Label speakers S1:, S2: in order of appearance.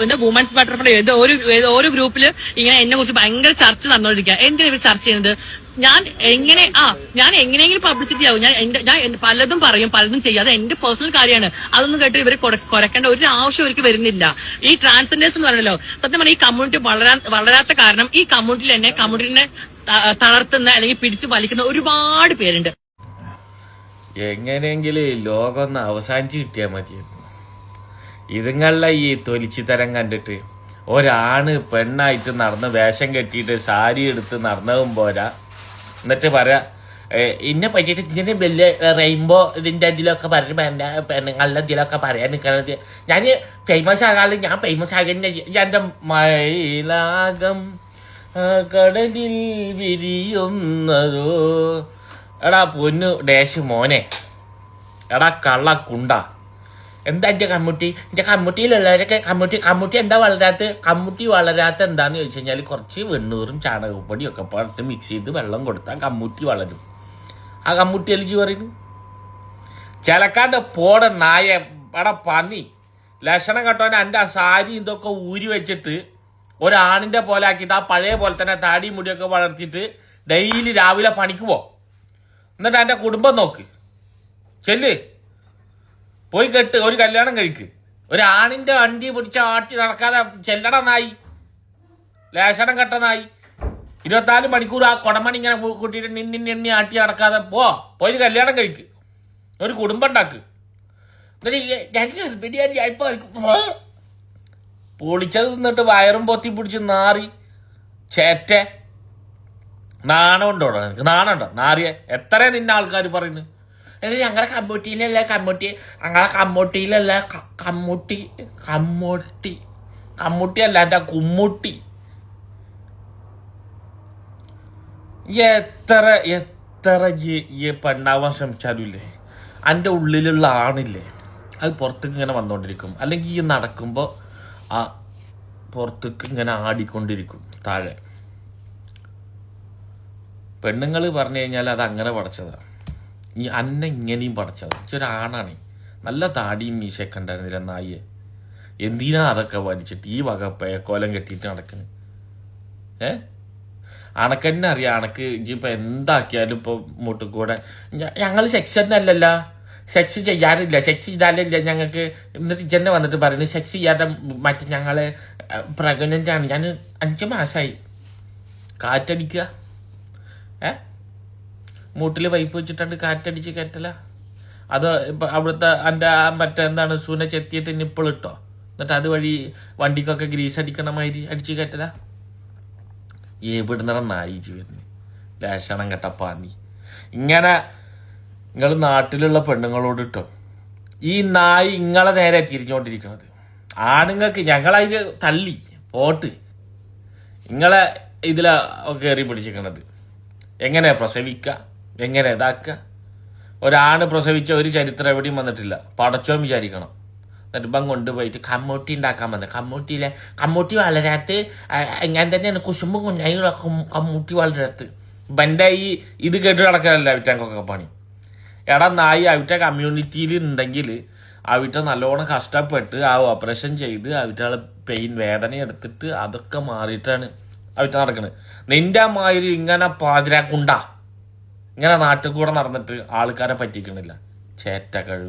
S1: പിന്നെ women's butterfly ഏതോ ഒരു ഏതോ ഒരു ഗ്രൂപ്പിൽ ഇങ്ങനെ എന്നെ കുറിച്ച് ഭയങ്കര ചർച്ച നടന്നുകൊണ്ടിരിക്കുക എന്തിനാ ഇവർ ചർച്ച ചെയ്യുന്നത്? ഞാൻ എങ്ങനെ ആ ഞാൻ എങ്ങനെയെങ്കിലും പബ്ലിസിറ്റി ആവും. ഞാൻ എന്റെ ഞാൻ പലതും പറയും പലതും ചെയ്യും. അത് എന്റെ പേഴ്സണൽ കാര്യമാണ്. അതൊന്നും കേട്ട് ഇവർ കുറയ്ക്കേണ്ട ഒരു ആവശ്യം അവർക്ക് വരുന്നില്ല. ഈ ട്രാൻസ്ജെൻഡേഴ്സ് എന്ന് പറഞ്ഞല്ലോ സത്യം പറഞ്ഞാൽ ഈ കമ്മ്യൂണിറ്റി വളരാ വളരാത്ത കാരണം ഈ കമ്മ്യൂണിറ്റിയിൽ തന്നെ കമ്മ്യൂണിറ്റിനെ തളർത്തുന്ന അല്ലെങ്കിൽ പിടിച്ചു വലിക്കുന്ന ഒരുപാട് പേരുണ്ട്.
S2: എങ്ങനെയെങ്കിലും ലോകം ഒന്ന് അവസാനിച്ച് കിട്ടിയാൽ മതിയായിരുന്നു. ഇതുങ്ങളുടെ ഈ തൊലിച്ചിത്തരം കണ്ടിട്ട് ഒരാണ് പെണ്ണായിട്ട് നടന്ന് വേഷം കെട്ടിയിട്ട് സാരി എടുത്ത് നടന്നതും പോരാ. എന്നിട്ട് പറയാ "ഏ, ഇന്നെ പറ്റിയിട്ട് ഇങ്ങനെ വലിയ റെയിൻബോ ഇതിന്റെ അതിലൊക്കെ പറഞ്ഞ് വേണ്ട പെണ്ണുങ്ങളുടെ ഇതിലൊക്കെ പറയാൻ നിൽക്കുന്നത് ഞാൻ ഫേമസ് ആകാതെ ഞാൻ ഫേമസ് ആകുന്ന മൈലാകം കടലിൽ വിരിയുന്നതോ. എടാ പൊന്നു ഡേശ് മോനെ. എടാ കള്ള കുണ്ട എന്താ കമ്മൂട്ടി? കമ്മുട്ടി എന്റെ കമ്മുട്ടിയിലുള്ളവരൊക്കെ കമ്മുട്ടി കമ്മുട്ടി എന്താ വളരാത്ത? കമ്മുട്ടി വളരാത്ത എന്താന്ന് ചോദിച്ചു കഴിഞ്ഞാൽ കുറച്ച് വെണ്ണൂറും ചാണകപ്പൊടിയും ഒക്കെ പുറത്ത് മിക്സ് ചെയ്ത് വെള്ളം കൊടുത്താൽ കമ്മുട്ടി വളരും. ആ കമ്മുട്ടി എലിജി പറയുന്നു ചിലക്കാണ്ട് പോട നായ എടാ പന്നി ലക്ഷണം കെട്ടോനെ എന്റെ ആ സാരി ഇതൊക്കെ ഊരി വെച്ചിട്ട് ഒരാണിന്റെ പോലെ ആക്കിയിട്ട് ആ പഴയ പോലെ തന്നെ താടി മുടിയൊക്കെ വളർത്തിയിട്ട് ഡെയിലി രാവിലെ പണിക്ക് പോ. എന്നിട്ട് എന്റെ കുടുംബം നോക്ക്. ചെല്ല്. പോയി കെട്ട് ഒരു കല്യാണം കഴിക്ക്. ഒരു ആണിന്റെ വണ്ടി പിടിച്ച ആട്ടി നടക്കാതെ ചെല്ലട നായി ലേശനം കെട്ട നായി ഇരുപത്തിനാല് മണിക്കൂർ ആ കൊടമണി ഇങ്ങനെ കൂട്ടിയിട്ട് നിന്നി നിന്നി ആട്ടി നടക്കാതെ പോ. പോയി കല്യാണം കഴിക്ക്. ഒരു കുടുംബം ഉണ്ടാക്ക്. പൊളിച്ചത് നിന്നിട്ട് വയറും പൊത്തി പിടിച്ച് നാറി ചേറ്റ. നാണമുണ്ടോ നിനക്ക് നാണുണ്ടോ നാറിയെ. എത്ര നിന്നെ ആൾക്കാർ പറയുന്നു ഞങ്ങളെ കമ്മൂട്ടിയിലല്ലേ കമ്മൂട്ടി. ഞങ്ങളെ കമ്മൂട്ടിയിലല്ല കമ്മൂട്ടി കമ്മൂട്ടി. കമ്മൂട്ടി അല്ല എന്റെ കുമ്മൂട്ടി? എത്ര എത്ര ഈ- പെണ്ണാവാൻ ശ്രമിച്ചാലും ഇല്ലേ എന്റെ ഉള്ളിലുള്ള ആണില്ലേ? അത് പുറത്തേക്ക് ഇങ്ങനെ വന്നുകൊണ്ടിരിക്കും അല്ലെങ്കിൽ ഈ നടക്കുമ്പോൾ ആ പുറത്തേക്ക് ഇങ്ങനെ ആടിക്കൊണ്ടിരിക്കും താഴെ. പെണ്ണുങ്ങൾ പറഞ്ഞു കഴിഞ്ഞാൽ അത് അങ്ങനെ പടച്ചതാണ് ഈ അന്ന ഇങ്ങനെയും പഠിച്ചത് ഇച്ചൊരാണാണ് നല്ല താടിയും മീശയൊക്കെ ഉണ്ടായിരുന്നില്ല നായിയെ? എന്തിനാ അതൊക്കെ വലിച്ചിട്ട് ഈ വക പേക്കോലം കെട്ടിയിട്ട് നടക്കുന്നത് ഏ? അണക്കന്നെ അറിയാം. അണക്ക് ഇപ്പൊ എന്താക്കിയാലും ഇപ്പൊ മുട്ടും കൂടെ ഞങ്ങൾ സെക്സ് തന്നെ അല്ലല്ലോ സെക്സ് ചെയ്യാറില്ല. സെക്സ് ചെയ്താലില്ല ഞങ്ങൾക്ക് എന്നിട്ട് ഇജന്നെ വന്നിട്ട് പറയുന്നത് സെക്സ് ചെയ്യാതെ മറ്റേ ഞങ്ങൾ പ്രഗ്നന്റ് ആണ്. ഞാൻ അഞ്ചു മാസമായി കാറ്റടിക്കുക ഏ? മൂട്ടിൽ പൈപ്പ് വെച്ചിട്ടുണ്ട് കാറ്റടിച്ച് കയറ്റല. അത് ഇപ്പൊ അവിടുത്തെ എന്റെ ആ മറ്റേ എന്താണ് സൂന ചെത്തിയിട്ട് നിപ്പിളിട്ടോ എന്നിട്ട് അതുവഴി വണ്ടിക്കൊക്കെ ഗ്രീസ് അടിക്കണ മാതിരി അടിച്ച് കയറ്റല. എവിടുന്നറ നായി വരുന്നു? ലേശണം കെട്ട പാന്നി ഇങ്ങനെ നിങ്ങൾ നാട്ടിലുള്ള പെണ്ണുങ്ങളോട് ഇട്ടോ. ഈ നായി ഇങ്ങളെ നേരെ തിരിഞ്ഞുകൊണ്ടിരിക്കുന്നത് ആണുങ്ങൾക്ക് ഞങ്ങളതിൽ തള്ളി പോട്ട്. ഇങ്ങളെ ഇതിലാ കയറി പിടിച്ചിരിക്കണത് എങ്ങനെ പ്രസവിക്കുക എങ്ങനെ ഇതാക്കുക? ഒരാണ് പ്രസവിച്ച ഒരു ചരിത്രം എവിടെയും വന്നിട്ടില്ല. പടച്ചോൻ വിചാരിക്കണം. ഇപ്പം കൊണ്ടുപോയിട്ട് കമ്മൂട്ടി ഉണ്ടാക്കാൻ വന്നത് കമ്മൂട്ടിയിലെ കമ്മൂട്ടി വളരാത്ത് ഞാൻ തന്നെയാണ് കുശുമ്പും കുഞ്ഞായികളെ കമ്മൂട്ടി വളരാത്ത് ഇവന്റെ ഈ ഇത് കേട്ട് നടക്കാനല്ല അവിറ്റാങ്കൊക്കെ പണി? എടാ നായി അവിറ്റ കമ്മ്യൂണിറ്റിയിൽ ഉണ്ടെങ്കിൽ അവിറ്റ നല്ലോണം കഷ്ടപ്പെട്ട് ആ ഓപ്പറേഷൻ ചെയ്ത് അവിറ്റാളെ പെയിൻ വേദന എടുത്തിട്ട് അതൊക്കെ മാറിയിട്ടാണ് അവിറ്റ നടക്കുന്നത് നിന്റെ മാതിരി ഇങ്ങനെ പാതിരാക്കുണ്ടാ ഇങ്ങനെ നാട്ടിൽ കൂടെ നടന്നിട്ട് ആൾക്കാരെ പറ്റിക്കണില്ല. ചേറ്റ കഴിവ്.